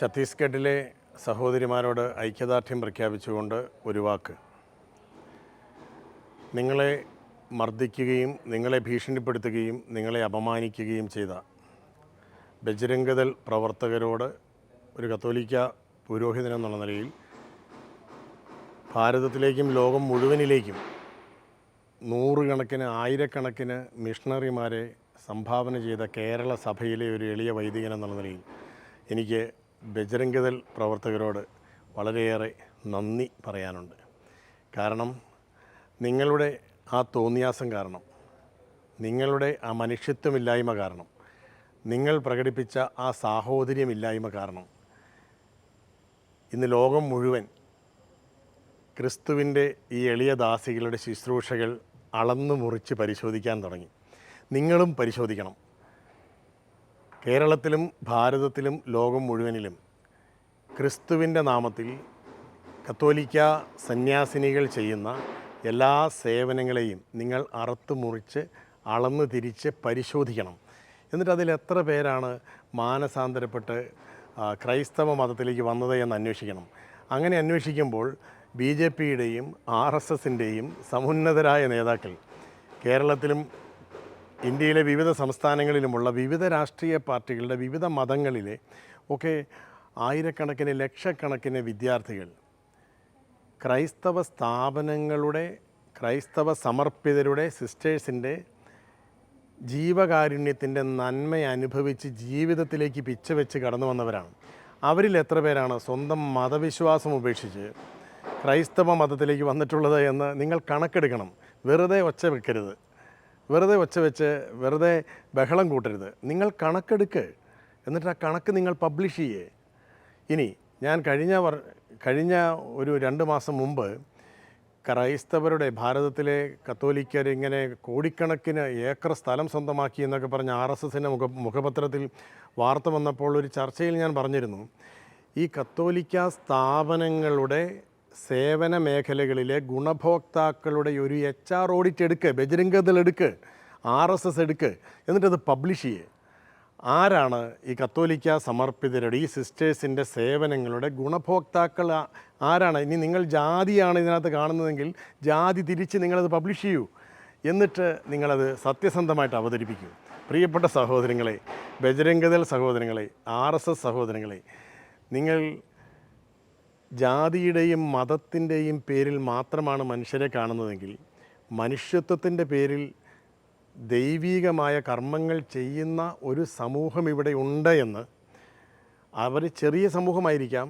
ഛത്തീസ്ഗഡിലെ സഹോദരിമാരോട് ഐക്യദാർഢ്യം പ്രഖ്യാപിച്ചുകൊണ്ട് ഒരു വാക്ക്. നിങ്ങളെ മർദ്ദിക്കുകയും നിങ്ങളെ ഭീഷണിപ്പെടുത്തുകയും നിങ്ങളെ അപമാനിക്കുകയും ചെയ്ത ബജ്രംഗദൽ പ്രവർത്തകരോട് ഒരു കത്തോലിക്ക പുരോഹിതൻ എന്നുള്ള നിലയിൽ ഭാരതത്തിലേക്കും ലോകം മുഴുവനിലേക്കും നൂറുകണക്കിന് ആയിരക്കണക്കിന് മിഷണറിമാരെ സംഭാവന ചെയ്ത കേരള സഭയിലെ ഒരു എളിയ വൈദികൻ എന്നുള്ള നിലയിൽ എനിക്ക് ബജരംഗദൾ പ്രവർത്തകരോട് വളരെയേറെ നന്ദി പറയാനുണ്ട്. കാരണം നിങ്ങളുടെ ആ തോന്നിയാസം കാരണം നിങ്ങളുടെ ആ മനുഷ്യത്വമില്ലായ്മ കാരണം നിങ്ങൾ പ്രകടിപ്പിച്ച ആ സാഹോദര്യമില്ലായ്മ കാരണം ഇന്ന് ലോകം മുഴുവൻ ക്രിസ്തുവിന്റെ ഈ എളിയ ദാസികളുടെ ശുശ്രൂഷകൾ അളന്നു മുറിച്ച് പരിശോധിക്കാൻ തുടങ്ങി. നിങ്ങളും പരിശോധിക്കണം. കേരളത്തിലും ഭാരതത്തിലും ലോകം മുഴുവനിലും ക്രിസ്തുവിന്റെ നാമത്തിൽ കത്തോലിക്ക സന്യാസിനികൾ ചെയ്യുന്ന എല്ലാ സേവനങ്ങളെയും നിങ്ങൾ അറുത്ത് മുറിച്ച് അളന്ന് തിരിച്ച് പരിശോധിക്കണം. എന്നിട്ട് അതിൽ എത്ര പേരാണ് മാനസാന്തരപ്പെട്ട് ക്രൈസ്തവ മതത്തിലേക്ക് വന്നത് എന്ന് അന്വേഷിക്കണം. അങ്ങനെ അന്വേഷിക്കുമ്പോൾ ബി ജെ പിയുടെയും ആർ എസ് എസിന്റെയും സമുന്നതരായ നേതാക്കൾ കേരളത്തിലും ഇന്ത്യയിലെ വിവിധ സംസ്ഥാനങ്ങളിലുമുള്ള വിവിധ രാഷ്ട്രീയ പാർട്ടികളുടെ വിവിധ മതങ്ങളിലെ ഒക്കെ ആയിരക്കണക്കിന് ലക്ഷക്കണക്കിന് വിദ്യാർത്ഥികൾ ക്രൈസ്തവ സ്ഥാപനങ്ങളുടെ ക്രൈസ്തവ സമർപ്പിതരുടെ സിസ്റ്റേഴ്സിന്റെ ജീവകാരുണ്യത്തിന്റെ നന്മ അനുഭവിച്ച് ജീവിതത്തിലേക്ക് പിച്ച വെച്ച് കടന്നു വന്നവരാണ്. അവരിൽ എത്ര പേരാണ് സ്വന്തം മതവിശ്വാസം ഉപേക്ഷിച്ച് ക്രൈസ്തവ മതത്തിലേക്ക് വന്നിട്ടുള്ളത് എന്ന് നിങ്ങൾ കണക്കെടുക്കണം. വെറുതെ ഒച്ച വെക്കരുത്. വെറുതെ ഒച്ച വെച്ച് വെറുതെ ബഹളം കൂട്ടരുത്. നിങ്ങൾ കണക്കെടുക്ക്. എന്നിട്ട് ആ കണക്ക് നിങ്ങൾ പബ്ലിഷ് ചെയ്യേ. ഇനി ഞാൻ കഴിഞ്ഞ വർ കഴിഞ്ഞ ഒരു രണ്ട് മാസം മുമ്പ് ക്രൈസ്തവരുടെ ഭാരതത്തിലെ കത്തോലിക്കർ ഇങ്ങനെ കോടിക്കണക്കിന് ഏക്കർ സ്ഥലം സ്വന്തമാക്കി എന്നൊക്കെ പറഞ്ഞ് ആർ എസ് എസിന്റെ മുഖ മുഖപത്രത്തിൽ വാർത്ത വന്നപ്പോൾ ഒരു ചർച്ചയിൽ ഞാൻ പറഞ്ഞിരുന്നു. ഈ കത്തോലിക്ക സ്ഥാപനങ്ങളുടെ സേവന മേഖലകളിലെ ഗുണഭോക്താക്കളുടെ ഒരു എച്ച് ആർ ഓഡിറ്റ് എടുക്ക് ബജരംഗദൾ എടുക്ക് ആർ എസ് എസ് എടുക്ക് എന്നിട്ടത് പബ്ലിഷ് ചെയ്യേ. ആരാണ് ഈ കത്തോലിക്ക സമർപ്പിതരുടെ ഈ സിസ്റ്റേഴ്സിന്റെ സേവനങ്ങളുടെ ഗുണഭോക്താക്കൾ ആരാണ്? ഇനി നിങ്ങൾ ജാതിയാണ് ഇതിനകത്ത് കാണുന്നതെങ്കിൽ ജാതി തിരിച്ച് നിങ്ങളത് പബ്ലിഷ് ചെയ്യൂ. എന്നിട്ട് നിങ്ങളത് സത്യസന്ധമായിട്ട് അവതരിപ്പിക്കൂ. പ്രിയപ്പെട്ട സഹോദരങ്ങളെ ബജരംഗദൾ സഹോദരങ്ങളെ ആർ എസ് എസ് സഹോദരങ്ങളെ നിങ്ങൾ ജാതിയുടെയും മതത്തിന്റെയും പേരിൽ മാത്രമാണ് മനുഷ്യരെ കാണുന്നതെങ്കിൽ മനുഷ്യത്വത്തിന്റെ പേരിൽ ദൈവീകമായ കർമ്മങ്ങൾ ചെയ്യുന്ന ഒരു സമൂഹം ഇവിടെ ഉണ്ട് എന്ന് അവർ ചെറിയ സമൂഹമായിരിക്കാം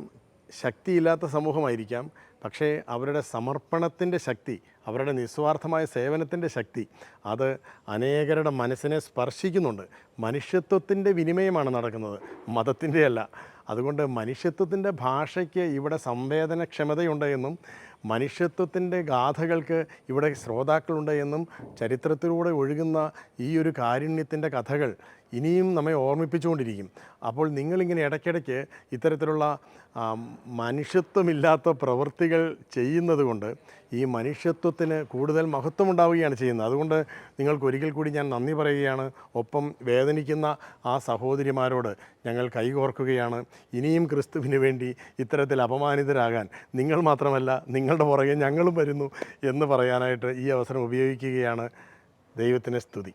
ശക്തിയില്ലാത്ത സമൂഹമായിരിക്കാം പക്ഷേ അവരുടെ സമർപ്പണത്തിന്റെ ശക്തി അവരുടെ നിസ്വാർത്ഥമായ സേവനത്തിന്റെ ശക്തി. അത് അനേകരുടെ മനസ്സിനെ സ്പർശിക്കുന്നുണ്ട്. മനുഷ്യത്വത്തിന്റെ വിനിമയമാണ് നടക്കുന്നത്. മതത്തിന്റെ അല്ല അതുകൊണ്ട് മനുഷ്യത്വത്തിന്റെ ഭാഷയ്ക്ക് ഇവിടെ സംവേദനക്ഷമതയുണ്ട് എന്നും മനുഷ്യത്വത്തിന്റെ ഗാഥകൾക്ക് ഇവിടെ ശ്രോതാക്കളുണ്ട് എന്നും ചരിത്രത്തിലൂടെ ഒഴുകുന്ന ഈ ഒരു കാരുണ്യത്തിന്റെ കഥകൾ ഇനിയും നമ്മെ ഓർമ്മിപ്പിച്ചുകൊണ്ടിരിക്കും. അപ്പോൾ നിങ്ങളിങ്ങനെ ഇടയ്ക്കിടയ്ക്ക് ഇത്തരത്തിലുള്ള മനുഷ്യത്വമില്ലാത്ത പ്രവൃത്തികൾ ചെയ്യുന്നത് കൊണ്ട് ഈ മനുഷ്യത്വത്തിന് കൂടുതൽ മഹത്വം ഉണ്ടാവുകയാണ് ചെയ്യുന്നത്. അതുകൊണ്ട് നിങ്ങൾക്ക് ഒരിക്കൽ കൂടി ഞാൻ നന്ദി പറയുകയാണ്. ഒപ്പം വേദനിക്കുന്ന ആ സഹോദരിമാരോട് ഞങ്ങൾ കൈകോർക്കുകയാണ്. ഇനിയും ക്രിസ്തുവിന് വേണ്ടി ഇത്തരത്തിൽ അപമാനിതരാകാൻ നിങ്ങൾ മാത്രമല്ല നിങ്ങളുടെ പുറകെ ഞങ്ങളും വരുന്നു എന്ന് പറയാനായിട്ട് ഈ അവസരം ഉപയോഗിക്കുകയാണ്. ദൈവത്തിന് സ്തുതി.